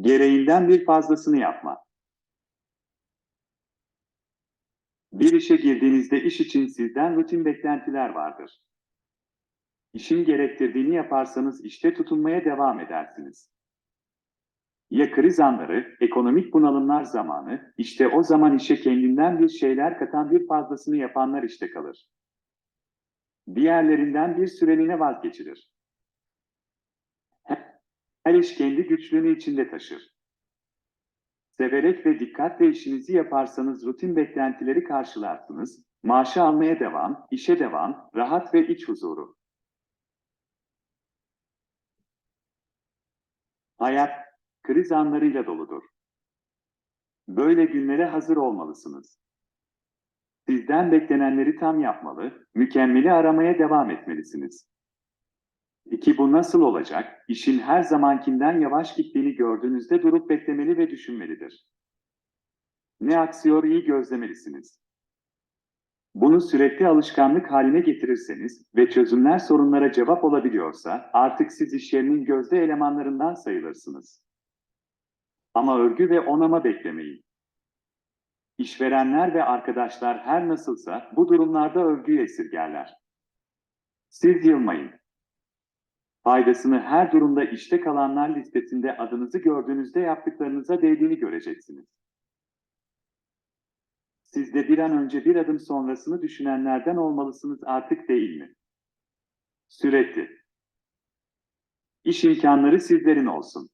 Gereğinden bir fazlasını yapma. Bir işe girdiğinizde iş için sizden rutin beklentiler vardır. İşin gerektirdiğini yaparsanız işte tutunmaya devam edersiniz. Ya kriz anları, ekonomik bunalımlar zamanı, işte o zaman işe kendinden bir şeyler katan bir fazlasını yapanlar işte kalır. Diğerlerinden bir süreliğine vazgeçilir. Her iş kendi güçlüğünü içinde taşır. Severek ve dikkatle işinizi yaparsanız rutin beklentileri karşılarsınız, maaşı almaya devam, işe devam, rahat ve iç huzuru. Hayat, kriz anlarıyla doludur. Böyle günlere hazır olmalısınız. Sizden beklenenleri tam yapmalı, mükemmeli aramaya devam etmelisiniz. Peki bu nasıl olacak? İşin her zamankinden yavaş gittiğini gördüğünüzde durup beklemeli ve düşünmelidir. Ne aksıyor iyi gözlemelisiniz. Bunu sürekli alışkanlık haline getirirseniz ve çözümler sorunlara cevap olabiliyorsa artık siz iş yerinin gözde elemanlarından sayılırsınız. Ama örgü ve onama beklemeyin. İşverenler ve arkadaşlar her nasılsa bu durumlarda övgüyü esirgerler. Siz yılmayın. Faydasını her durumda işte kalanlar listesinde adınızı gördüğünüzde yaptıklarınıza değdiğini göreceksiniz. Siz de bir an önce bir adım sonrasını düşünenlerden olmalısınız artık değil mi? Sürekli. İş imkanları sizlerin olsun.